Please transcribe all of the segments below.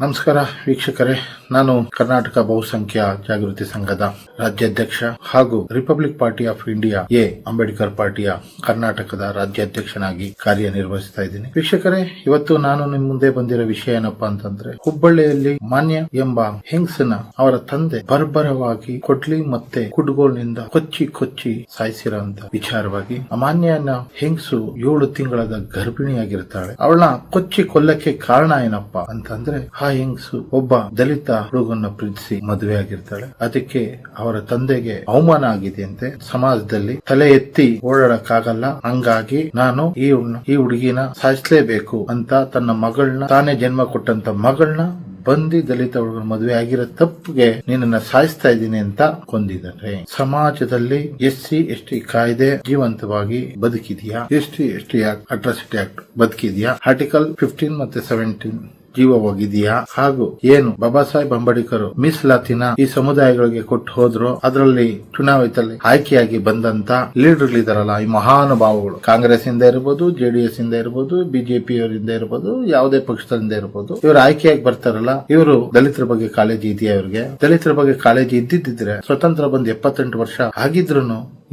ನಮಸ್ಕಾರ ವೀಕ್ಷಕರೇ, ನಾನು ಕರ್ನಾಟಕ ಬಹುಸಂಖ್ಯಾ ಜಾಗೃತಿ ಸಂಘದ ರಾಜ್ಯಾಧ್ಯಕ್ಷ ಹಾಗೂ republic party of India A. Ambedkar ಪಾರ್ಟಿಯ ಕರ್ನಾಟಕದ ರಾಜ್ಯಾಧ್ಯಕ್ಷನಾಗಿ ಕಾರ್ಯನಿರ್ವಹಿಸ್ತಾ ಇದ್ದೀನಿ. ವೀಕ್ಷಕರೇ, ಇವತ್ತು ನಾನು ನಿಮ್ ಮುಂದೆ ಬಂದಿರೋ ವಿಷಯ ಏನಪ್ಪಾ ಅಂತಂದ್ರೆ, ಹುಬ್ಬಳ್ಳಿಯಲ್ಲಿ ಮಾನ್ಯ ಎಂಬ ಹೆಂಗ್ಸನ ಅವರ ತಂದೆ ಬರ್ಬರವಾಗಿ ಕೊಡ್ಲಿ ಮತ್ತೆ ಕುಡ್ಗೋಲ್ನಿಂದ ಕೊಚ್ಚಿ ಕೊಚ್ಚಿ ಸಾಯಿಸಿರೋಂತ ವಿಚಾರವಾಗಿ ಮಾನ್ಯನ ಹೆಂಗ್ಸು ಏಳು ತಿಂಗಳದ ಗರ್ಭಿಣಿಯಾಗಿರ್ತಾಳೆ. ಅವಳನ್ನ ಕೊಚ್ಚಿ ಕೊಲ್ಲಕ್ಕೆ ಕಾರಣ ಏನಪ್ಪಾ ಅಂತಂದ್ರೆ ಆ ಹೆಂಗಸು ಒಬ್ಬ ದಲಿತ ಹುಡುಗನ್ನ ಪ್ರೀತಿಸಿ ಮದುವೆ ಆಗಿರ್ತಾಳೆ. ಅದಕ್ಕೆ ಅವರ ತಂದೆಗೆ ಅವಮಾನ ಆಗಿದೆ ಅಂತೆ ಸಮಾಜದಲ್ಲಿ ತಲೆ ಎತ್ತಿ ಓಡಾಡಕ್ಕಾಗಲ್ಲ. ಹಂಗಾಗಿ ನಾನು ಈ ಈ ಹುಡುಗಿನ ಸಾಯಿಸ್ಲೇಬೇಕು ಅಂತ ತನ್ನ ಮಗಳನ್ನ, ತಾನೇ ಜನ್ಮ ಕೊಟ್ಟಂತ ಮಗಳನ್ನ ಬಂದಿ ದಲಿತ ಹುಡುಗನ ಮದುವೆ ಆಗಿರೋ ತಪ್ಪಿಗೆ ನಿನ್ನನ್ನ ಸಾಯಿಸ್ತಾ ಇದ್ದೀನಿ ಅಂತ ಕೊಂದಿದ್ದಾರೆ. ಸಮಾಜದಲ್ಲಿ ಎಸ್ ಸಿ ಎಸ್ ಟಿ ಕಾಯ್ದೆ ಜೀವಂತವಾಗಿ ಬದುಕಿದೆಯಾ? S T S T act, atrocity act ಬದುಕಿದೆಯಾ? Article fifteen ಮತ್ತೆ ಸೆವೆಂಟೀನ್ ಜೀವವಾಗಿದೆಯಾ ಹಾಗೂ ಏನು ಬಾಬಾ ಸಾಹೇಬ್ ಅಂಬೇಡ್ಕರ್ ಮೀಸಲಾತಿನ ಈ ಸಮುದಾಯಗಳಿಗೆ ಕೊಟ್ಟು ಹೋದ್ರು? ಅದರಲ್ಲಿ ಚುನಾವಣೆಯಲ್ಲಿ ಆಯ್ಕೆಯಾಗಿ ಬಂದಂತ ಲೀಡರ್ ಇದಾರಲ್ಲ ಈ ಮಹಾನುಭಾವಗಳು. ಕಾಂಗ್ರೆಸ್ ಇಂದ ಇರಬಹುದು ಜೆಡಿಎಸ್ ಇಂದ ಇರಬಹುದು ಬಿಜೆಪಿ ಅವರಿಂದ ಇರಬಹುದು ಯಾವುದೇ ಪಕ್ಷದಿಂದ ಇರಬಹುದು ಇವರು ಆಯ್ಕೆಯಾಗಿ ಬರ್ತಾರಲ್ಲ, ಇವರು ದಲಿತರ ಬಗ್ಗೆ ಕಾಳಜಿ ಇದೆಯಾ ಇವರಿಗೆ? ದಲಿತರ ಬಗ್ಗೆ ಕಾಳಜಿ ಇದ್ದಿದ್ರೆ ಸ್ವತಂತ್ರ ಬಂದ್ ಎಪ್ಪತ್ತೆಂಟು ವರ್ಷ ಆಗಿದ್ರು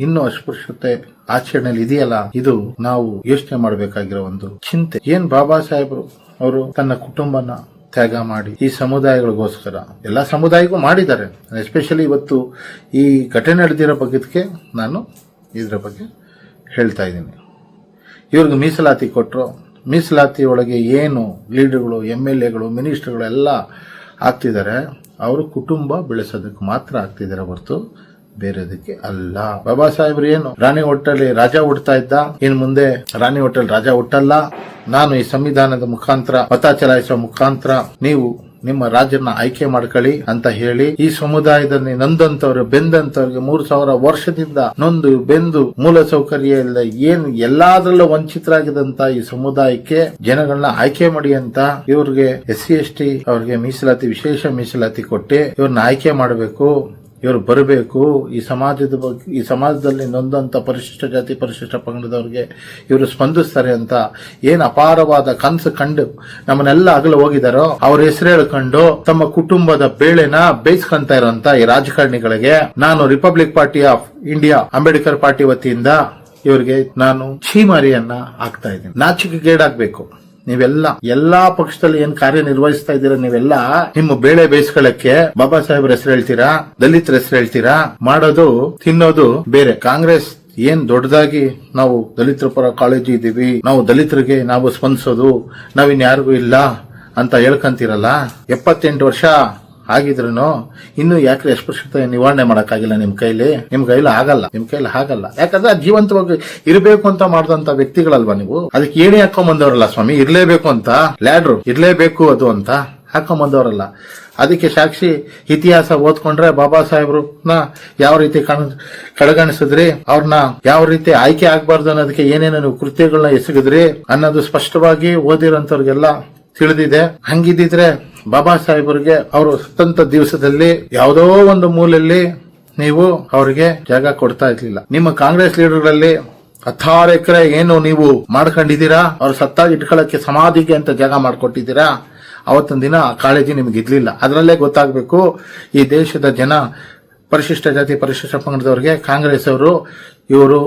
ಇನ್ನು ಅಸ್ಪೃಶ್ಯತೆ ಆಚರಣೆಯಲ್ಲಿ ಇದೆಯಲ್ಲ? ಇದು ನಾವು ಯೋಚನೆ ಮಾಡಬೇಕಾಗಿರೋ ಒಂದು ಚಿಂತೆ. ಏನ್ ಬಾಬಾ ಸಾಹೇಬರು ಅವರು ತನ್ನ ಕುಟುಂಬನ ತ್ಯಾಗ ಮಾಡಿ ಈ ಸಮುದಾಯಗಳಿಗೋಸ್ಕರ ಎಲ್ಲ ಸಮುದಾಯಕ್ಕೂ ಮಾಡಿದ್ದಾರೆ. ಎಸ್ಪೆಷಲಿ ಇವತ್ತು ಈ ಘಟನೆ ನಡೆದಿರೋ ಬಗ್ಗೆ ನಾನು ಇದರ ಬಗ್ಗೆ ಹೇಳ್ತಾ ಇದ್ದೀನಿ. ಇವ್ರಿಗೆ ಮೀಸಲಾತಿ ಕೊಟ್ಟರು ಮೀಸಲಾತಿ ಒಳಗೆ ಏನು ಲೀಡರ್ಗಳು ಎಂ ಎಲ್ ಎಗಳು ಮಿನಿಸ್ಟರ್ಗಳು ಎಲ್ಲ ಆಗ್ತಿದ್ದಾರೆ. ಅವರು ಕುಟುಂಬ ಬೆಳೆಸೋದಕ್ಕೆ ಮಾತ್ರ ಆಗ್ತಿದ್ದಾರೆ ಹೊರತು ಬೇರೆದಕ್ಕೆ ಅಲ್ಲ. ಬಾಬಾ ಸಾಹೇಬ್ರು ಏನು, ರಾಣಿ ಹೋಟೆಲ್ ರಾಜ ಹುಡ್ತಾ ಇದ್ದ ಇನ್ ಮುಂದೆ ರಾಣಿ ಹೋಟೆಲ್ ರಾಜ ಹುಟ್ಟಲ್ಲ. ನಾನು ಈ ಸಂವಿಧಾನದ ಮುಖಾಂತರ, ಮತ ಚಲಾಯಿಸುವ ಮುಖಾಂತರ ನೀವು ನಿಮ್ಮ ರಾಜ್ಯನ ಆಯ್ಕೆ ಮಾಡ್ಕೊಳ್ಳಿ ಅಂತ ಹೇಳಿ, ಈ ಸಮುದಾಯದಲ್ಲಿ ನೊಂದಂತವ್ರು, ಬೆಂದಂತವ್ರಿಗೆ ಮೂರು ಸಾವಿರ ವರ್ಷದಿಂದ ನೊಂದು ಬೆಂದು ಮೂಲ ಸೌಕರ್ಯ ಇಲ್ಲ, ಏನು ಎಲ್ಲಾದ್ರಲ್ಲೂ ವಂಚಿತರಾಗಿದಂತ ಈ ಸಮುದಾಯಕ್ಕೆ ಜನಗಳನ್ನ ಆಯ್ಕೆ ಮಾಡಿ ಅಂತ ಇವ್ರಿಗೆ ಎಸ್ ಸಿ ಎಸ್ ಟಿ ಅವ್ರಿಗೆ ಮೀಸಲಾತಿ, ವಿಶೇಷ ಮೀಸಲಾತಿ ಕೊಟ್ಟು ಇವ್ರನ್ನ ಆಯ್ಕೆ ಮಾಡಬೇಕು. ಇವರು ಬರಬೇಕು, ಈ ಸಮಾಜದ ಬಗ್ಗೆ, ಈ ಸಮಾಜದಲ್ಲಿ ನೊಂದಂತ ಪರಿಶಿಷ್ಟ ಜಾತಿ, ಪರಿಶಿಷ್ಟ ಪಂಗಡದವ್ರಿಗೆ ಇವರು ಸ್ಪಂದಿಸ್ತಾರೆ ಅಂತ ಏನು ಅಪಾರವಾದ ಕನಸು ಕಂಡು ನಮ್ಮನ್ನೆಲ್ಲ ಅಗಲ ಹೋಗಿದಾರೋ, ಅವ್ರ ಹೆಸರು ಹೇಳ್ಕೊಂಡು ತಮ್ಮ ಕುಟುಂಬದ ಬೇಳೆನ ಬೇಯಿಸ್ಕೊಂತ ಇರೋಂತ ಈ ರಾಜಕಾರಣಿಗಳಿಗೆ ನಾನು republic party of India Ambedkar party ವತಿಯಿಂದ ಇವರಿಗೆ ನಾನು ಛೀಮಾರಿಯನ್ನ ಹಾಕ್ತಾ ಇದ್ದೀನಿ. ನಾಚಿಕೆಗೇಡಾಗ್ಬೇಕು. ನೀವೆಲ್ಲ ಎಲ್ಲಾ ಪಕ್ಷದಲ್ಲಿ ಏನ್ ಕಾರ್ಯನಿರ್ವಹಿಸ್ತಾ ಇದ್ದೀರಾ ನೀವೆಲ್ಲ ನಿಮ್ಮ ಬೇಳೆ ಬೇಯಿಸ್ಕೊಳ್ಳಕ್ಕೆ ಬಾಬಾ ಸಾಹೇಬ್ರ ಹೆಸರು ಹೇಳ್ತೀರಾ, ದಲಿತರ ಹೆಸರು ಹೇಳ್ತೀರಾ, ಮಾಡೋದು, ತಿನ್ನೋದು ಬೇರೆ. ಕಾಂಗ್ರೆಸ್ ಏನ್ ದೊಡ್ಡದಾಗಿ ನಾವು ದಲಿತರ ಪರ ಕಾಳಜಿ ಇದೀವಿ ನಾವು ದಲಿತರಿಗೆ ನಾವು ಸ್ಪಂದಿಸೋದು ನಾವಿನ್ ಯಾರಿಗೂ ಇಲ್ಲ ಅಂತ ಹೇಳ್ಕಂತೀರಲ್ಲ? ಎಪ್ಪತ್ತೆಂಟು ವರ್ಷ ಆಗಿದ್ರು ಇನ್ನು ಯಾಕೆ ಅಸ್ಪೃಶ್ಯತೆ ನಿವಾರಣೆ ಮಾಡೋಕ್ಕಾಗಿಲ್ಲ ನಿಮ್ ಕೈಲಿ? ನಿಮ್ ಕೈಲಿ ಆಗಲ್ಲ. ನಿಮ್ ಕೈಲಿ ಆಗಲ್ಲ. ಯಾಕಂದ್ರೆ ಜೀವಂತವಾಗಿ ಇರಬೇಕು ಅಂತ ಮಾಡಿದಂತ ವ್ಯಕ್ತಿಗಳಲ್ವಾ ನೀವು? ಅದಕ್ಕೆ ಏಣಿ ಹಾಕೊಂಡ್ ಬಂದವರಲ್ಲ ಸ್ವಾಮಿ? ಇರ್ಲೇಬೇಕು ಅಂತ. ಲ್ಯಾಡ್ರು, ಇರ್ಲೇಬೇಕು ಅದು ಅಂತ ಹಾಕೊಂಡ್ ಬಂದವರಲ್ಲ ಅದಕ್ಕೆ ಸಾಕ್ಷಿ ಇತಿಹಾಸ ಓದ್ಕೊಂಡ್ರೆ ಬಾಬಾ ಸಾಹೇಬ್ರನ್ನ ಯಾವ ರೀತಿ ಕಣ, ಕಡೆಗಣಿಸಿದ್ರಿ? ಅವ್ರನ್ನ ಯಾವ ರೀತಿ ಆಯ್ಕೆ ಆಗ್ಬಾರ್ದು ಅನ್ನೋದಕ್ಕೆ ಏನೇನು ನೀವು ಕೃತ್ಯಗಳನ್ನ ಎಸಗಿದ್ರಿ ಅನ್ನೋದು ಸ್ಪಷ್ಟವಾಗಿ ಓದಿರೋಂಥವ್ರಿಗೆಲ್ಲ ತಿಳಿದಿದೆ. ಹಂಗಿದ್ದಿದ್ರೆ ಬಾಬಾ ಸಾಹೇಬರಿಗೆ ಅವರು ಸ್ವತಂತ್ರ ದಿವಸದಲ್ಲಿ ಯಾವುದೋ ಒಂದು ಮೂಲೆಯಲ್ಲಿ ನೀವು ಅವರಿಗೆ ಜಾಗ ಕೊಡ್ತಾ ಇರ್ಲಿಲ್ಲ. ನಿಮ್ಮ ಕಾಂಗ್ರೆಸ್ ಲೀಡರ್ಗಳಲ್ಲಿ ಹತ್ತಾರು ಎಕರೆ ಏನು ನೀವು ಮಾಡ್ಕೊಂಡಿದ್ದೀರಾ? ಅವ್ರು ಸತ್ತಾಗಿ ಇಟ್ಕೊಳ್ಳಕ್ಕೆ ಸಮಾಧಿಗೆ ಅಂತ ಜಾಗ ಮಾಡಿಕೊಟ್ಟಿದ್ದೀರಾ? ಅವತ್ತೊಂದು ದಿನ ಆ ಕಾಳಜಿ ನಿಮ್ಗೆ ಇರ್ಲಿಲ್ಲ. ಅದರಲ್ಲೇ ಗೊತ್ತಾಗಬೇಕು, ಈ ದೇಶದ ಜನ ಪರಿಶಿಷ್ಟ ಜಾತಿ, ಪರಿಶಿಷ್ಟ ಪಂಗಡದವರಿಗೆ ಕಾಂಗ್ರೆಸ್ ಅವರು ಇವರು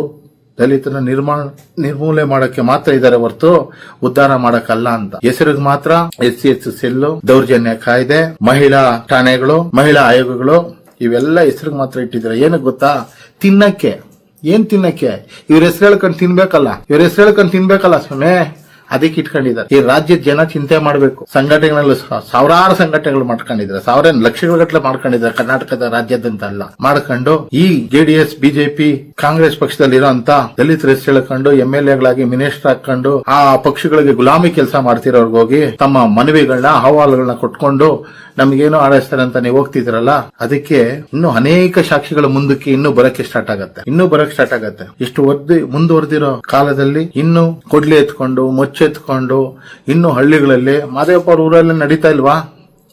ದಲಿತರ ನಿರ್ಮಾಣ ನಿರ್ಮೂಲೆ ಮಾಡಕ್ಕೆ ಮಾತ್ರ ಇದಾರೆ ಹೊರತು ಉದ್ಧಾರ ಮಾಡಕ್ಕಲ್ಲ ಅಂತ. ಹೆಸರಿಗೆ ಮಾತ್ರ ಎಸ್ ಸಿ ಎಸ್ ದೌರ್ಜನ್ಯ ಕಾಯ್ದೆ, ಮಹಿಳಾ ಠಾಣೆಗಳು, ಮಹಿಳಾ ಆಯೋಗಗಳು ಇವೆಲ್ಲ ಹೆಸರಿಗೆ ಮಾತ್ರ ಇಟ್ಟಿದ್ದಾರೆ. ಏನಕ್ಕೆ ಗೊತ್ತಾ? ತಿನ್ನಕ್ಕೆ. ಏನ್ ತಿನ್ನಕ್ಕೆ? ಇವ್ರ ಹೆಸರು ಹೇಳ್ಕೊಂಡು ತಿನ್ಬೇಕಲ್ಲ. ಇವ್ರ ಹೆಸರು ಹೇಳ್ಕೊಂಡು ತಿನ್ಬೇಕಲ್ಲ ಸ್ವಾಮಿ. ಅದಕ್ಕೆ ಇಟ್ಕೊಂಡಿದ್ದಾರೆ. ಈ ರಾಜ್ಯದ ಜನ ಚಿಂತೆ ಮಾಡಬೇಕು. ಸಂಘಟನೆಗಳು ಸಾ- ಸಾವಿರಾರು ಸಂಘಟನೆಗಳು ಮಾಡ್ಕೊಂಡಿದ್ದಾರೆ. ಸಾವಿರ ಲಕ್ಷಗಳ ಗಟ್ಟಲೆ ಮಾಡ್ಕೊಂಡಿದ್ದಾರೆ ಕರ್ನಾಟಕದ ರಾಜ್ಯದಂತಲ್ಲ ಮಾಡ್ಕೊಂಡು ಈ ಜೆಡಿಎಸ್ ಬಿಜೆಪಿ ಕಾಂಗ್ರೆಸ್ ಪಕ್ಷದಲ್ಲಿ ಇರೋಂತ ದಲಿತರ ಹೆಸರು ಹೇಳ್ಕೊಂಡು ಎಂ ಎಲ್ ಎಗಳಾಗಿ ಮಿನಿಸ್ಟರ್ ಹಾಕೊಂಡು ಆ ಪಕ್ಷಗಳಿಗೆ ಗುಲಾಮಿ ಕೆಲಸ ಮಾಡ್ತಿರೋರ್ಗೆ ಹೋಗಿ ತಮ್ಮ ಮನವಿಗಳನ್ನ, ಅಹವಾಲುಗಳನ್ನ ಕೊಟ್ಕೊಂಡು ನಮ್ಗೇನು ಆಡಸ್ತಾರೆ ಅಂತ ನೀವು ಹೋಗ್ತಿದ್ರಲ್ಲ ಅದಕ್ಕೆ ಇನ್ನು ಅನೇಕ ಸಾಕ್ಷಿಗಳ ಮುಂದಕ್ಕೆ ಇನ್ನೂ ಬರಕ್ಕೆ ಸ್ಟಾರ್ಟ್ ಆಗತ್ತೆ. ಇನ್ನೂ ಬರಕ್ ಸ್ಟಾರ್ಟ್ ಆಗತ್ತೆ. ಇಷ್ಟು ಒದ್ದಿ, ಮುಂದುವರೆದಿರೋ ಕಾಲದಲ್ಲಿ ಇನ್ನು ಕೊಡ್ಲಿ ಎತ್ಕೊಂಡು ಮೊಚ್ಚೆತ್ಕೊಂಡು ಇನ್ನು ಹಳ್ಳಿಗಳಲ್ಲಿ, ಮಾದೇವಪ್ಪ ಅವ್ರ ಊರಲ್ಲಿ ನಡೀತಾ ಇಲ್ವಾ?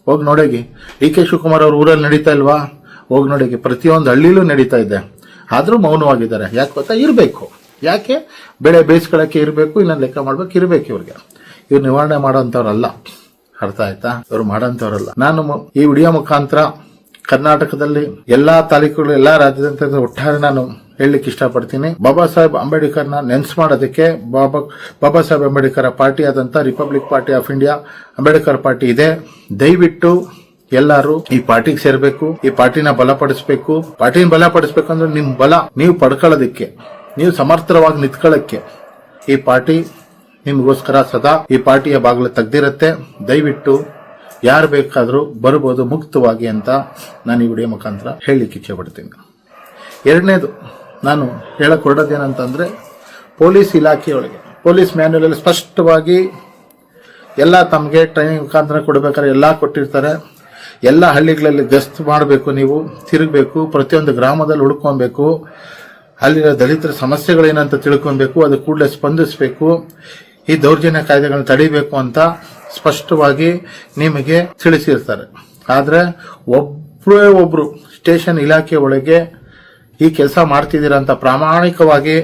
ಹೋಗಿ ನೋಡೋಗಿ. ಡಿ ಕೆ ಶಿವಕುಮಾರ್ ಅವ್ರ ಊರಲ್ಲಿ ನಡೀತಾ ಇಲ್ವಾ? ಹೋಗಿ ನೋಡೋಗಿ. ಪ್ರತಿಯೊಂದು ಹಳ್ಳಿಲೂ ನಡೀತಾ ಇದೆ. ಆದ್ರೂ ಮೌನವಾಗಿದ್ದಾರೆ. ಯಾಕೆ ಗೊತ್ತಾ? ಇರಬೇಕು. ಯಾಕೆ? ಬೆಳೆ ಬೇಯಿಸ್ಕೊಳಕ್ಕೆ ಇರಬೇಕು ಇಲ್ಲ ಲೆಕ್ಕ ಮಾಡ್ಬೇಕು, ಇರಬೇಕು ಇವ್ರಿಗೆ. ಇವ್ರು ನಿವಾರಣೆ ಮಾಡೋಂಥವ್ರಲ್ಲ ಅರ್ಥ ಆಯ್ತಾ? ಇವ್ರು ಮಾಡೋಂಥವ್ರಲ್ಲ. ನಾನು ಈ ವಿಡಿಯೋ ಮುಖಾಂತರ ಕರ್ನಾಟಕದಲ್ಲಿ ಎಲ್ಲಾ ತಾಲೂಕುಗಳು, ಎಲ್ಲಾ ರಾಜ್ಯದಂತ ಒಟ್ಟಾರೆ ನಾನು ಹೇಳಲಿಕ್ಕೆ ಇಷ್ಟಪಡ್ತೀನಿ. ಬಾಬಾ ಸಾಹೇಬ್ ಅಂಬೇಡ್ಕರ್ನ ನೆನ್ಸ್ ಮಾಡೋದಕ್ಕೆ ಬಾಬಾ ಬಾಬಾ ಸಾಹೇಬ್ ಅಂಬೇಡ್ಕರ್ ಪಾರ್ಟಿ ಆದಂತ republic party of India Ambedkar party ಇದೆ. ದಯವಿಟ್ಟು ಎಲ್ಲರೂ ಈ ಪಾರ್ಟಿಗೆ ಸೇರ್ಬೇಕು, ಈ ಪಾರ್ಟಿನ ಬಲಪಡಿಸಬೇಕು. ಪಾರ್ಟಿನ ಬಲಪಡಿಸ್ಬೇಕಂದ್ರೆ ನಿಮ್ ಬಲ ನೀವು ಪಡ್ಕೊಳ್ಳೋದಕ್ಕೆ, ನೀವು ಸಮರ್ಥವಾಗಿ ನಿಂತ್ಕೊಳ್ಳಕ್ಕೆ. ಈ ಪಾರ್ಟಿ ನಿಮಗೋಸ್ಕರ ಸದಾ ಈ ಪಾರ್ಟಿಯ ಬಾಗಿಲು ತೆಗ್ದಿರತ್ತೆ. ದಯವಿಟ್ಟು ಯಾರು ಬೇಕಾದರೂ ಬರ್ಬೋದು ಮುಕ್ತವಾಗಿ ಅಂತ ನಾನು ಈ ವಿಡಿಯೋ ಮುಖಾಂತರ ಹೇಳಲಿಕ್ಕೆ ಇಚ್ಛೆ ಪಡ್ತೀನಿ. ಎರಡನೇದು, ನಾನು ಹೇಳಕ್ಕೆ ಹೊರಡೋದೇನಂತಂದರೆ ಪೊಲೀಸ್ ಇಲಾಖೆಯೊಳಗೆ, ಪೊಲೀಸ್ ಮ್ಯಾನ್ಯಲಲ್ಲಿ ಸ್ಪಷ್ಟವಾಗಿ ಎಲ್ಲ ತಮಗೆ ಟ್ರೈನಿಂಗ್ ಮುಖಾಂತರ ಕೊಡಬೇಕಾದ್ರೆ ಎಲ್ಲ ಕೊಟ್ಟಿರ್ತಾರೆ. ಎಲ್ಲ ಹಳ್ಳಿಗಳಲ್ಲಿ ಗಸ್ತು ಮಾಡಬೇಕು ನೀವು, ತಿರುಗಬೇಕು, ಪ್ರತಿಯೊಂದು ಗ್ರಾಮದಲ್ಲಿ ಹುಡ್ಕೊಬೇಕು ಅಲ್ಲಿನ ದಲಿತರ ಸಮಸ್ಯೆಗಳೇನಂತ ತಿಳ್ಕೊಬೇಕು ಅದು ಕೂಡಲೇ ಸ್ಪಂದಿಸಬೇಕು. ಈ ದೌರ್ಜನ್ಯ ಕಾಯ್ದೆಗಳನ್ನ ತಡಿಬೇಕು ಅಂತ ಸ್ಪಷ್ಟವಾಗಿ ನಿಮಗೆ ತಿಳಿಸಿರ್ತಾರೆ. ಆದರೆ ಒಬ್ಬರೇ ಒಬ್ರು ಸ್ಟೇಷನ್ ಇಲಾಖೆ ಒಳಗೆ ಈ ಕೆಲಸ ಮಾಡ್ತಿದ್ದೀರಾ ಅಂತ ಪ್ರಾಮಾಣಿಕವಾಗಿ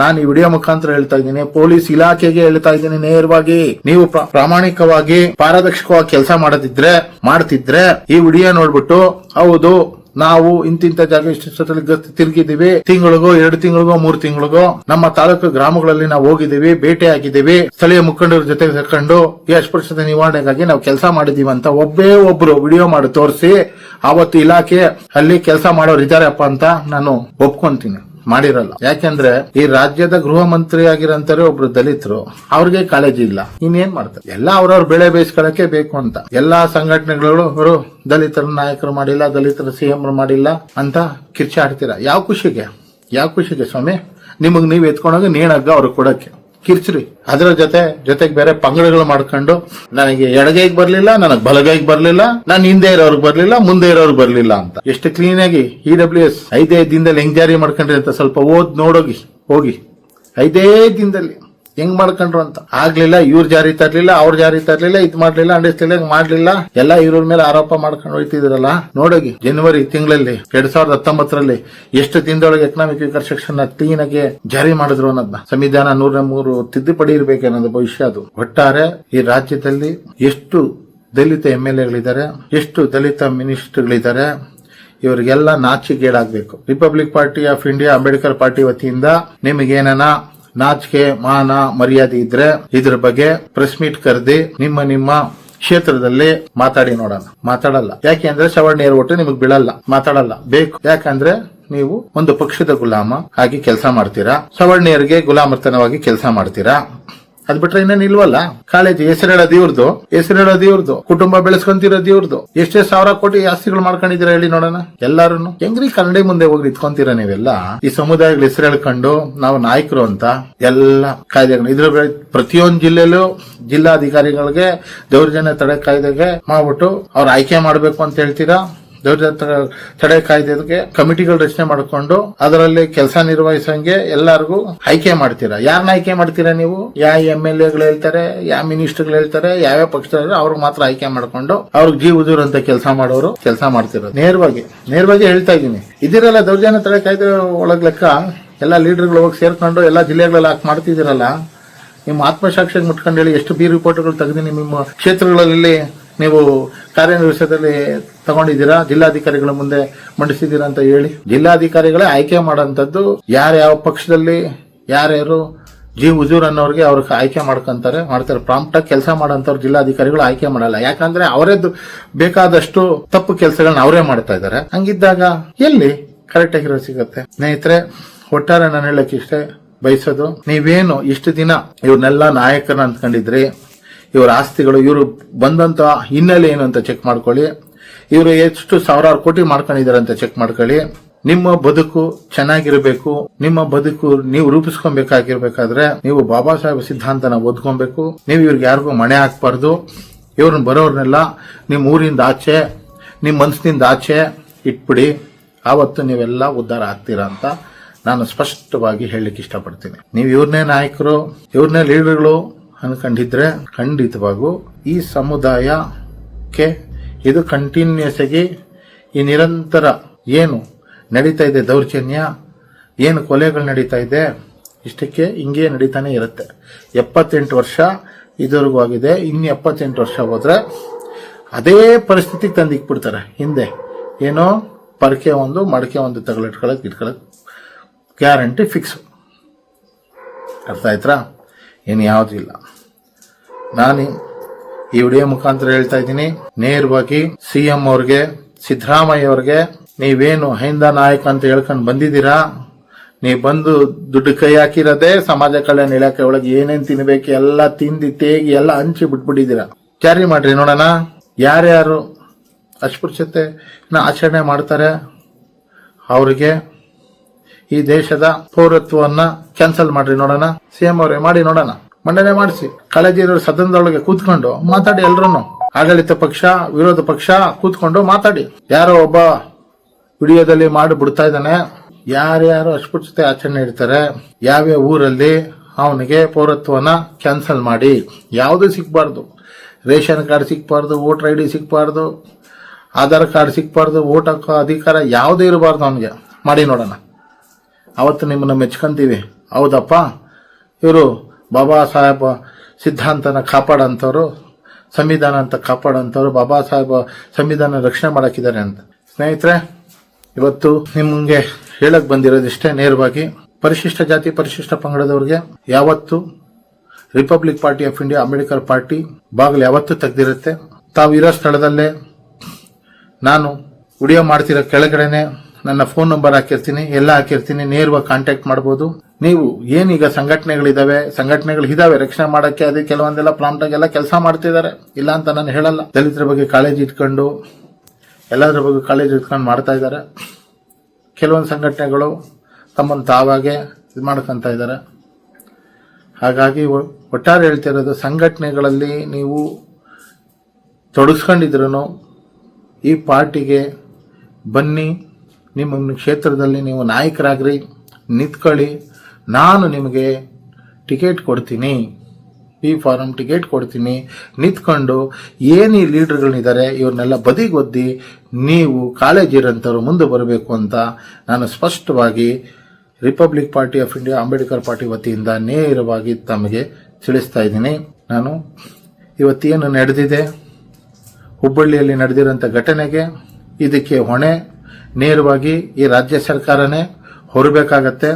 ನಾನು ಈ ವಿಡಿಯೋ ಮುಖಾಂತರ ಹೇಳ್ತಾ ಇದ್ದೀನಿ. ಪೊಲೀಸ್ ಇಲಾಖೆಗೆ ಹೇಳ್ತಾ ಇದ್ದೀನಿ ನೇರವಾಗಿ. ನೀವು ಪ್ರಾಮಾಣಿಕವಾಗಿ, ಪಾರದರ್ಶಕವಾಗಿ ಕೆಲಸ ಮಾಡದಿದ್ರೆ, ಮಾಡ್ತಿದ್ರೆ ಈ ವಿಡಿಯೋ ನೋಡ್ಬಿಟ್ಟು, ಹೌದು, ನಾವು ಇಂತಿಂತ ಜಾಗ ತಿರುಗಿದೀವಿ ತಿಂಗಳಿಗೋ, ಎರಡು ತಿಂಗಳಿಗೋ, ಮೂರು ತಿಂಗಳಿಗೋ, ನಮ್ಮ ತಾಲೂಕು ಗ್ರಾಮಗಳಲ್ಲಿ ನಾವು ಹೋಗಿದ್ದೀವಿ, ಭೇಟಿ ಆಗಿದ್ದೀವಿ. ಸ್ಥಳೀಯ ಮುಖಂಡರ ಜೊತೆ ತಕೊಂಡು ಈ ಅಸ್ಪೃಶ್ಯತೆ ನಿವಾರಣೆಗಾಗಿ ನಾವು ಕೆಲಸ ಮಾಡಿದೀವಿ ಅಂತ ಒಬ್ಬೇ ಒಬ್ರು ವಿಡಿಯೋ ಮಾಡಿ ತೋರಿಸಿ ಆವತ್ತು ಇಲಾಖೆ ಅಲ್ಲಿ ಕೆಲಸ ಮಾಡೋರು ಇದಾರಪ್ಪ ಅಂತ ನಾನು ಒಪ್ಕೊಂತೀನಿ. ಮಾಡಿರಲ್ಲ. ಯಾಕೆಂದ್ರೆ ಈ ರಾಜ್ಯದ ಗೃಹ ಮಂತ್ರಿ ಆಗಿರಂತಾರೆ ಒಬ್ರು ದಲಿತರು, ಅವ್ರಿಗೆ ಕಾಳಜಿ ಇಲ್ಲ. ಇನ್ನೇನ್ ಮಾಡ್ತಾರೆ? ಎಲ್ಲ ಅವ್ರವ್ರ ಬೆಳೆ ಬೇಯಿಸ್ಕೊಳಕ್ಕೆ ಬೇಕು ಅಂತ. ಎಲ್ಲಾ ಸಂಘಟನೆಗಳು, ಅವರು ದಲಿತರ ನಾಯಕರು ಮಾಡಿಲ್ಲ, ದಲಿತರ ಸಿಎಂ ಮಾಡಿಲ್ಲ ಅಂತ ಕಿರ್ಚಾಡ್ತೀರಾ? ಯಾವ ಖುಷಿಗೆ? ಯಾವ ಖುಷಿಗೆ ಸ್ವಾಮಿ? ನಿಮಗ್ ನೀವ್ ಎತ್ಕೊಂಡೋಗಿ ನೇಣಗ್ಗ ಅವ್ರಿಗೆ ಕೊಡಕ್ಕೆ. ಕಿರ್ಚ್ರಿ. ಅದರ ಜೊತೆ, ಜೊತೆಗೆ ಬೇರೆ ಪಂಗಡಗಳು ಮಾಡ್ಕೊಂಡು, ನನಗೆ ಎಡಗೈಗೆ ಬರ್ಲಿಲ್ಲ, ನನಗೆ ಬಲಗೈಗೆ ಬರ್ಲಿಲ್ಲ, ನಾನು ಹಿಂದೆ ಇರೋರ್ಗೆ ಬರ್ಲಿಲ್ಲ, ಮುಂದೆ ಇರೋರ್ಗೆ ಬರ್ಲಿಲ್ಲ ಅಂತ. ಎಷ್ಟು ಕ್ಲೀನ್ ಆಗಿ ಇ ಡಬ್ಲ್ಯೂ ಎಸ್ ಐದೇ ದಿನದಲ್ಲಿ ಹೆಂಗ್ ಜಾರಿ ಮಾಡ್ಕೊಂಡ್ರಿ ಅಂತ ಸ್ವಲ್ಪ ಓದ್ ನೋಡೋಗಿ, ಹೋಗಿ. ಐದೇ ದಿನದಲ್ಲಿ. ಹೆಂಗ್ ಮಾಡ್ಕೊಂಡ್ರು ಅಂತ. ಆಗ್ಲಿಲ್ಲ, ಇವ್ರ ಜಾರಿ ತರ್ಲಿಲ್ಲ, ಅವ್ರ ಜಾರಿ ತರ್ಲಿಲ್ಲ, ಇದ್ ಮಾಡ್ಲಿಲ್ಲ ಅಂಡಿಸ್ಲಿಲ್ಲ ಮಾಡ್ಲಿಲ್ಲ. ಎಲ್ಲ ಇವ್ರ ಮೇಲೆ ಆರೋಪ ಮಾಡ್ಕೊಂಡು ಹೋಯ್ತಿದ್ರಲ್ಲ? ನೋಡೋಗಿ, ಜನವರಿ ತಿಂಗಳಲ್ಲಿ, ಎರಡ್ ಸಾವಿರದ ಹತ್ತೊಂಬತ್ತರಲ್ಲಿ ಎಷ್ಟು ದಿನದೊಳಗೆ ಎಕನಾಮಿಕ್ ವಿಕರ್ ಸೆಕ್ಷನ್ ಕ್ಲೀನ್ ಆಗಿ ಜಾರಿ ಮಾಡಿದ್ರು ಅನ್ನೋದನ್ನ ಸಂವಿಧಾನ ನೂರ ಮೂರು ತಿದ್ದುಪಡಿ ಇರ್ಬೇಕು ಅನ್ನೋದು ಭವಿಷ್ಯ ಅದು. ಒಟ್ಟಾರೆ ಈ ರಾಜ್ಯದಲ್ಲಿ ಎಷ್ಟು ದಲಿತ ಎಂ ಎಲ್ ಎಗಳಿದ್ದಾರೆ, ಎಷ್ಟು ದಲಿತ ಮಿನಿಸ್ಟರ್ಗಳಿದ್ದಾರೆ, ಇವರಿಗೆಲ್ಲ ನಾಚಿಕೇಡಾಗಬೇಕು republic party of India Ambedkar party ವತಿಯಿಂದ ನಿಮಗೇನನ ನಾಚಿಕೆ, ಮಾನ, ಮರ್ಯಾದೆ ಇದ್ರೆ ಇದ್ರ ಬಗ್ಗೆ ಪ್ರೆಸ್ ಮೀಟ್ ಕರೆದಿ ನಿಮ್ಮ ನಿಮ್ಮ ಕ್ಷೇತ್ರದಲ್ಲಿ ಮಾತಾಡಿ ನೋಡೋಣ. ಮಾತಾಡಲ್ಲ. ಯಾಕೆ ಅಂದ್ರೆ ಸವರ್ಣೀಯರ ಒಟ್ಟು ನಿಮಗೆ ಬಿಡಲ್ಲ ಮಾತಾಡಲ್ಲ. ಬೇಕು. ಯಾಕಂದ್ರೆ ನೀವು ಒಂದು ಪಕ್ಷದ ಗುಲಾಮ ಆಗಿ ಕೆಲಸ ಮಾಡ್ತೀರಾ. ಸವರ್ಣೀಯರಿಗೆ ಗುಲಾಮರ್ತನವಾಗಿ ಕೆಲಸ ಮಾಡ್ತೀರಾ. ಅದ್ ಬಿಟ್ರೆ ಇನ್ನೇನ್ ಇಲ್ವಲ್ಲ? ಕಾಲೇಜ್ ಹೆಸರೇಳ ಇವ್ರದ್ದು ಹೆಸರೇಳ ಇವ್ರದ್ದು ಕುಟುಂಬ ಬೆಳೆಸ್ಕೊಂತಿರೋ ದೇವ್ರದು. ಎಷ್ಟೇ ಸಾವಿರ ಕೋಟಿ ಆಸ್ತಿಗಳು ಮಾಡ್ಕೊಂಡಿದ್ದೀರಾ ಹೇಳಿ ನೋಡೋಣ. ಎಲ್ಲಾರು ಹೆಂಗ್ರಿ ಕನ್ನಡ ಮುಂದೆ ಹೋಗಿ ನಿಂತ್ಕೊಂತೀರ ನೀವೆಲ್ಲ? ಈ ಸಮುದಾಯಗಳ ಹೆಸರು ಹೇಳ್ಕೊಂಡು ನಾವು ನಾಯಕರು ಅಂತ ಎಲ್ಲ ಕಾಯ್ದೆಗಳು. ಇದ್ರ ಪ್ರತಿಯೊಂದು ಜಿಲ್ಲೆಲೂ ಜಿಲ್ಲಾಧಿಕಾರಿಗಳಿಗೆ ದೌರ್ಜನ್ಯ ತಡೆ ಕಾಯ್ದೆಗೆ ಮಾಡ್ಬಿಟ್ಟು ಅವ್ರ ಆಯ್ಕೆ ಮಾಡ್ಬೇಕು ಅಂತ ಹೇಳ್ತೀರಾ? ದೌರ್ಜನ್ಯ ತಡೆ ಕಾಯ್ದೆಗೆ ಕಮಿಟಿಗಳು ರಚನೆ ಮಾಡಿಕೊಂಡು ಅದರಲ್ಲಿ ಕೆಲಸ ನಿರ್ವಹಿಸಂಗೆ ಎಲ್ಲರಿಗೂ ಆಯ್ಕೆ ಮಾಡ್ತೀರಾ? ಯಾರನ್ನ ಆಯ್ಕೆ ಮಾಡ್ತೀರಾ ನೀವು? ಯಾವ ಎಂ ಎಲ್ ಎಗಳು ಹೇಳ್ತಾರೆ, ಯಾವ ಮಿನಿಸ್ಟರ್ಗಳು ಹೇಳ್ತಾರೆ, ಯಾವ ಪಕ್ಷದವರು ಅವ್ರಿಗೆ ಮಾತ್ರ ಆಯ್ಕೆ ಮಾಡ್ಕೊಂಡು ಅವ್ರಿಗೆ ಜೀವ ಉದುರಂತ ಕೆಲಸ ಮಾಡೋರು ಕೆಲಸ ಮಾಡ್ತಿರೋದು. ನೇರವಾಗಿ ನೇರವಾಗಿ ಹೇಳ್ತಾ ಇದ್ದೀನಿ. ಇದಿರಲ್ಲ ದೌರ್ಜನ್ಯ ತಡೆ ಕಾಯ್ದೆ ಒಳಗ್ ಲೆಕ್ಕ, ಎಲ್ಲ ಲೀಡರ್ಗಳು ಹೋಗಿ ಸೇರ್ಕೊಂಡು ಎಲ್ಲ ಜಿಲ್ಲೆಗಳಲ್ಲಿ ಹಾಕಿ ಮಾಡ್ತಿದ್ದೀರಲ್ಲ, ನಿಮ್ಮ ಆತ್ಮಸಾಕ್ಷಿಗೆ ಮುಟ್ಕೊಂಡು ಹೇಳಿ ಎಷ್ಟು ಬಿ ರಿಪೋರ್ಟ್ಗಳು ತೆಗೆದು ನಿಮ್ಮ ಕ್ಷೇತ್ರಗಳಲ್ಲಿ ನೀವು ಕಾರ್ಯನಿರ್ವಹಿಸದಲ್ಲಿ ತಗೊಂಡಿದ್ದೀರಾ? ಜಿಲ್ಲಾಧಿಕಾರಿಗಳ ಮುಂದೆ ಮಂಡಿಸಿದ್ದೀರಾ ಅಂತ ಹೇಳಿ. ಜಿಲ್ಲಾಧಿಕಾರಿಗಳೇ ಆಯ್ಕೆ ಮಾಡೋಂಥದ್ದು ಯಾರ್ಯಾವ ಪಕ್ಷದಲ್ಲಿ ಯಾರ್ಯಾರು ಜಿ ಹುಜೂರ್ ಅನ್ನೋರಿಗೆ ಅವ್ರಿಗೆ ಆಯ್ಕೆ ಮಾಡ್ಕೊಂತಾರೆ, ಮಾಡ್ತಾರೆ. ಪ್ರಾಂಪ್ಟ್ ಆಗಿ ಕೆಲಸ ಮಾಡೋಂಥವ್ರು ಜಿಲ್ಲಾಧಿಕಾರಿಗಳು ಆಯ್ಕೆ ಮಾಡಲ್ಲ. ಯಾಕಂದ್ರೆ ಅವರೇ ಬೇಕಾದಷ್ಟು ತಪ್ಪು ಕೆಲಸಗಳನ್ನ ಅವರೇ ಮಾಡ್ತಾ ಇದ್ದಾರೆ. ಹಂಗಿದ್ದಾಗ ಎಲ್ಲಿ ಕರೆಕ್ಟ್ ಆಗಿರೋ ಸಿಗುತ್ತೆ? ಸ್ನೇಹಿತರೆ, ಒಟ್ಟಾರೆ ನಾನು ಹೇಳಕ್ಕೆ ಇಷ್ಟೇ ಬಯಸೋದು, ನೀವೇನು ಇಷ್ಟು ದಿನ ಇವ್ರನ್ನೆಲ್ಲ ನಾಯಕರನ್ನ ಅಂದ್ಕೊಂಡಿದ್ರಿ ಇವ್ರ ಆಸ್ತಿಗಳು, ಇವರು ಬಂದಂತ ಹಿನ್ನೆಲೆ ಏನು ಅಂತ ಚೆಕ್ ಮಾಡ್ಕೊಳ್ಳಿ. ಇವರು ಎಷ್ಟು ಸಾವಿರಾರು ಕೋಟಿ ಮಾಡ್ಕೊಂಡಿದ್ದಾರೆ ಅಂತ ಚೆಕ್ ಮಾಡ್ಕೊಳ್ಳಿ. ನಿಮ್ಮ ಬದುಕು ಚೆನ್ನಾಗಿರಬೇಕು. ನಿಮ್ಮ ಬದುಕು ನೀವು ರೂಪಿಸ್ಕೊಬೇಕಾಗಿರ್ಬೇಕಾದ್ರೆ ನೀವು ಬಾಬಾ ಸಾಹೇಬ್ ಸಿದ್ಧಾಂತನ ಓದ್ಕೊಬೇಕು. ನೀವು ಇವ್ರಿಗೆ ಯಾರಿಗೂ ಮಣೆ ಹಾಕ್ಬಾರ್ದು. ಇವ್ರನ್ನ ಬರೋರ್ನೆಲ್ಲ ನಿಮ್ಮ ಊರಿಂದ ಆಚೆ, ನಿಮ್ಮ ಮನಸ್ಸಿನಿಂದ ಆಚೆ ಇಟ್ಬಿಡಿ. ಆವತ್ತು ನೀವೆಲ್ಲ ಉದ್ಧಾರ ಆಗ್ತೀರಾ ಅಂತ ನಾನು ಸ್ಪಷ್ಟವಾಗಿ ಹೇಳಲಿಕ್ಕೆ ಇಷ್ಟಪಡ್ತೀನಿ. ನೀವು ಇವ್ರನ್ನೇ ನಾಯಕರು, ಇವ್ರನ್ನೇ ಲೀಡರ್ಗಳು ಅನ್ಕೊಂಡಿದ್ರೆ ಖಂಡಿತವಾಗೂ ಈ ಸಮುದಾಯಕ್ಕೆ ಇದು ಕಂಟಿನ್ಯೂಸ್ ಆಗಿ ಈ ನಿರಂತರ ಏನು ನಡೀತಾ ಇದೆ ದೌರ್ಜನ್ಯ, ಏನು ಕೊಲೆಗಳು ನಡೀತಾ ಇದೆ, ಇಷ್ಟಕ್ಕೆ ಹಿಂಗೆ ನಡೀತಾನೆ ಇರುತ್ತೆ. ಎಪ್ಪತ್ತೆಂಟು ವರ್ಷ ಇದುವರೆಗೂ ಆಗಿದೆ, ಇನ್ನು ಎಪ್ಪತ್ತೆಂಟು ವರ್ಷ ಹೋದ್ರೆ ಅದೇ ಪರಿಸ್ಥಿತಿಗೆ ತಂದಿಕ್ಬಿಡ್ತಾರೆ ಹಿಂದೆ ಏನೋ ಪರಕೆ ಒಂದು, ಮಡಕೆ ಒಂದು ತಗೊಳಿಟ್ಕೊಳ್ಳೋಕೆ ಇಟ್ಕೊಳ್ಳೋಕೆ ಗ್ಯಾರಂಟಿ ಫಿಕ್ಸ್ ಅರ್ಥ ಆಯ್ತಾ? ಏನು ಯಾವುದೂ ಇಲ್ಲ. ನಾನು ಈ ವಿಡಿಯೋ ಮುಖಾಂತರ ಹೇಳ್ತಾ ಇದ್ದೀನಿ. ನೇರವಾಗಿ ಸಿ ಎಂ ಅವ್ರಿಗೆ, ಸಿದ್ದರಾಮಯ್ಯ ಅವ್ರಿಗೆ ನೀವೇನು ಹೈಂದ ನಾಯಕ ಅಂತ ಹೇಳ್ಕೊಂಡು ಬಂದಿದ್ದೀರಾ? ನೀವು ಬಂದು ದುಡ್ಡು ಕೈ ಹಾಕಿರೋದೇ ಸಮಾಜ ಕಲ್ಯಾಣ ಇಲಾಖೆ ಒಳಗೆ ಏನೇನು ತಿನ್ಬೇಕು ಎಲ್ಲ ತಿಂದು ತೇಗಿ ಎಲ್ಲ ಹಂಚಿ ಬಿಟ್ಬಿಟ್ಟಿದ್ದೀರಾ. ಜಾರಿ ಮಾಡ್ರಿ ನೋಡೋಣ. ಯಾರ್ಯಾರು ಅಸ್ಪೃಶ್ಯತೆ ಆಚರಣೆ ಮಾಡ್ತಾರೆ, ಅವರಿಗೆ ಈ ದೇಶದ ಪೌರತ್ವವನ್ನ ಕ್ಯಾನ್ಸಲ್ ಮಾಡ್ರಿ ನೋಡೋಣ. ಸಿಎಂ ಅವರೇ ಮಾಡಿ ನೋಡೋಣ. ಮಂಡನೆ ಮಾಡಿಸಿ. ಕಾಳಜಿ ಇರೋ ಸದನದೊಳಗೆ ಕೂತ್ಕೊಂಡು ಮಾತಾಡಿ ಎಲ್ರನ್ನು ಆಡಳಿತ ಪಕ್ಷ, ವಿರೋಧ ಪಕ್ಷ ಕೂತ್ಕೊಂಡು ಮಾತಾಡಿ. ಯಾರೋ ಒಬ್ಬ ವಿಡಿಯೋದಲ್ಲಿ ಮಾಡಿ ಬಿಡ್ತಾ ಇದ್ದಾನೆ. ಯಾರ್ಯಾರು ಅಸ್ಪೃಶ್ಯತೆ ಆಚರಣೆ ಇಡ್ತಾರೆ ಯಾವ್ಯಾವ ಊರಲ್ಲಿ ಅವನಿಗೆ ಪೌರತ್ವನ ಕ್ಯಾನ್ಸಲ್ ಮಾಡಿ. ಯಾವುದು ಸಿಕ್ಬಾರ್ದು ರೇಷನ್ ಕಾರ್ಡ್ ಸಿಕ್ಬಾರ್ದು ವೋಟರ್ ಐ ಡಿ ಸಿಕ್ಬಾರ್ದು ಆಧಾರ್ ಕಾರ್ಡ್ ಸಿಕ್ಬಾರ್ದು ವೋಟ್ ಹಾಕೋ ಅಧಿಕಾರ ಯಾವುದೇ ಇರಬಾರ್ದು ಅವನಿಗೆ. ಮಾಡಿ ನೋಡೋಣ. ಅವತ್ತು ನಿಮ್ಮನ್ನು ಮೆಚ್ಕೊಂತೀವಿ. ಹೌದಪ್ಪ? ಇವರು ಬಾಬಾ ಸಾಹೇಬ ಸಿದ್ಧಾಂತನ ಕಾಪಾಡೋಂಥವ್ರು ಸಂವಿಧಾನ ಅಂತ ಕಾಪಾಡೋಂಥವ್ರು ಬಾಬಾ ಸಾಹೇಬ ಸಂವಿಧಾನ ರಕ್ಷಣೆ ಮಾಡೋಕ್ಕಿದ್ದಾರೆ ಅಂತ. ಸ್ನೇಹಿತರೆ, ಇವತ್ತು ನಿಮಗೆ ಹೇಳಕ್ ಬಂದಿರೋದಿಷ್ಟೇ ನೇರವಾಗಿ, ಪರಿಶಿಷ್ಟ ಜಾತಿ, ಪರಿಶಿಷ್ಟ ಪಂಗಡದವ್ರಿಗೆ ಯಾವತ್ತು republic party of India Ambedkar party ಬಾಗಿಲು ಯಾವತ್ತೂ ತೆಗ್ದಿರುತ್ತೆ. ತಾವು ಇರೋ ಸ್ಥಳದಲ್ಲೇ ನಾನು ವಿಡಿಯೋ ಮಾಡ್ತಿರೋ ಕೆಳಗಡೆನೆ ನನ್ನ ಫೋನ್ ನಂಬರ್ ಹಾಕಿರ್ತೀನಿ, ಎಲ್ಲ ಹಾಕಿರ್ತೀನಿ, ನೇರವಾಗಿ ಕಾಂಟ್ಯಾಕ್ಟ್ ಮಾಡಬಹುದು ನೀವು ಏನೀಗ ಸಂಘಟನೆಗಳಿದಾವೆ, ಸಂಘಟನೆಗಳು ಇದಾವೆ, ರಕ್ಷಣೆ ಮಾಡಕ್ಕೆ ಅದೇ ಕೆಲವೊಂದೆಲ್ಲ ಪ್ರಾಂಪ್ಟ್ ಆಗೆಲ್ಲ ಕೆಲಸ ಮಾಡ್ತಿದ್ದಾರೆ. ಇಲ್ಲ ಅಂತ ನಾನು ಹೇಳಲ್ಲ. ದಲಿತರ ಬಗ್ಗೆ ಕಾಳಜಿ ಇಟ್ಕೊಂಡು, ಎಲ್ಲದರ ಬಗ್ಗೆ ಕಾಳಜಿ ಇಟ್ಕೊಂಡು ಮಾಡ್ತಾ ಇದ್ದಾರೆ. ಕೆಲವೊಂದು ಸಂಘಟನೆಗಳು ತಮ್ಮನ್ನು ತಾವಾಗೆ ಇದು ಮಾಡ್ಕೊಂತ ಇದ್ದಾರೆ. ಹಾಗಾಗಿ ಒಟ್ಟಾರೆ ಹೇಳ್ತಿರೋದು ಸಂಘಟನೆಗಳಲ್ಲಿ ನೀವು ತೊಡಸ್ಕೊಂಡಿದ್ರು ಈ ಪಾರ್ಟಿಗೆ ಬನ್ನಿ ನಿಮ್ಮ ಕ್ಷೇತ್ರದಲ್ಲಿ ನೀವು ನಾಯಕರಾಗ್ರಿ, ನಿಂತ್ಕೊಳ್ಳಿ. ನಾನು ನಿಮಗೆ ಟಿಕೆಟ್ ಕೊಡ್ತೀನಿ. ಈ ಫಾರಂ ಟಿಕೆಟ್ ಕೊಡ್ತೀನಿ. ನಿಂತ್ಕೊಂಡು ಏನು ಈ ಲೀಡರ್ಗಳಿದ್ದಾರೆ, ಇವ್ರನ್ನೆಲ್ಲ ಬದಿಗೊದ್ದಿ, ನೀವು ಕಾಲೇಜ್ ಇರೋಂಥವ್ರು ಮುಂದೆ ಬರಬೇಕು ಅಂತ ನಾನು ಸ್ಪಷ್ಟವಾಗಿ republic party of India Ambedkar party ವತಿಯಿಂದ ನೇರವಾಗಿ ತಮಗೆ ತಿಳಿಸ್ತಾ ಇದ್ದೀನಿ. ನಾನು ಇವತ್ತೇನು ನಡೆದಿದೆ? ಹುಬ್ಬಳ್ಳಿಯಲ್ಲಿ ನಡೆದಿರೋಂಥ ಘಟನೆಗೆ ಇದಕ್ಕೆ ಹೊಣೆ. ನೇರವಾಗಿ ಈ ರಾಜ್ಯ ಸರ್ಕಾರನೇ ಹೊರಬೇಕಾಗತ್ತೆ.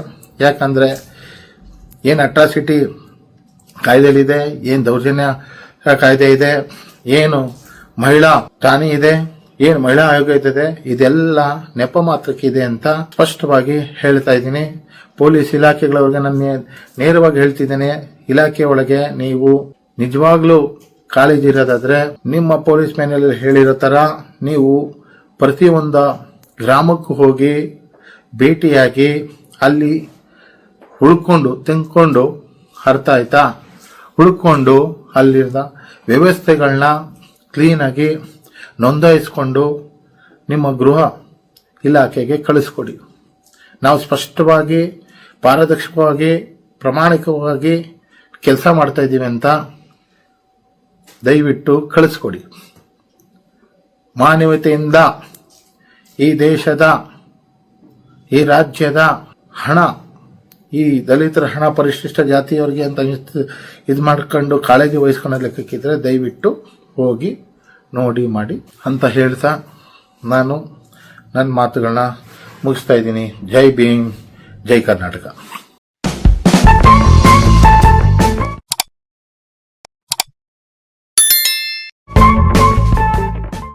ಯಾಕಂದರೆ ಏನು ಅಟ್ರಾಸಿಟಿ ಕಾಯ್ದೆಲಿದೆ, ಏನು ದೌರ್ಜನ್ಯ ಕಾಯ್ದೆ ಇದೆ, ಏನು ಮಹಿಳಾ ಠಾಣೆ ಇದೆ, ಏನು ಮಹಿಳಾ ಆಯೋಗ ಇದೆ, ಇದೆಲ್ಲ ನೆಪ ಮಾತ್ರಕ್ಕಿದೆ ಅಂತ ಸ್ಪಷ್ಟವಾಗಿ ಹೇಳ್ತಾ ಇದ್ದೀನಿ. ಪೊಲೀಸ್ ಇಲಾಖೆಗಳವ್ರಿಗೆ ನಾನು ನೇರವಾಗಿ ಹೇಳ್ತಿದ್ದೇನೆ, ಇಲಾಖೆ ಒಳಗೆ ನೀವು ನಿಜವಾಗ್ಲೂ ಕಾಳಜಿ ಇರೋದಾದ್ರೆ ನಿಮ್ಮ ಪೊಲೀಸ್ ಮ್ಯಾನ್ಯಲ್ ಹೇಳಿರೋ ತರ ನೀವು ಪ್ರತಿಯೊಂದು ಗ್ರಾಮಕ್ಕೂ ಹೋಗಿ ಭೇಟಿಯಾಗಿ ಅಲ್ಲಿ ಉಳ್ಕೊಂಡು ತಿಂದ್ಕೊಂಡು ಅರ್ಥ ಆಯ್ತಾ ಉಳ್ಕೊಂಡು ಅಲ್ಲಿರದ ವ್ಯವಸ್ಥೆಗಳನ್ನ ಕ್ಲೀನಾಗಿ ನೋಂದಾಯಿಸ್ಕೊಂಡು ನಿಮ್ಮ ಗೃಹ ಇಲಾಖೆಗೆ ಕಳಿಸ್ಕೊಡಿ. ನಾವು ಸ್ಪಷ್ಟವಾಗಿ, ಪಾರದರ್ಶಕವಾಗಿ, ಪ್ರಾಮಾಣಿಕವಾಗಿ ಕೆಲಸ ಮಾಡ್ತಾ ಇದ್ದೀವಿ ಅಂತ ದಯವಿಟ್ಟು ಕಳಿಸ್ಕೊಡಿ. ಮಾನವತೆಯಿಂದ ಈ ದೇಶದ, ಈ ರಾಜ್ಯದ ಹಣ, ಈ ದಲಿತರ ಹಣ ಪರಿಶಿಷ್ಟ ಜಾತಿಯವರಿಗೆ ಅಂತ ಇದು ಮಾಡ್ಕೊಂಡು ಕಾಳಜಿ ವಹಿಸ್ಕೊಳ್ಳೋ ಲೆಕ್ಕಕ್ಕಿದ್ರೆ ದಯವಿಟ್ಟು ಹೋಗಿ ನೋಡಿ ಮಾಡಿ ಅಂತ ಹೇಳ್ತಾ ನಾನು ನನ್ನ ಮಾತುಗಳನ್ನ ಮುಗಿಸ್ತಾ ಇದ್ದೀನಿ. ಜೈ ಭೀಮ್, ಜೈ ಕರ್ನಾಟಕ.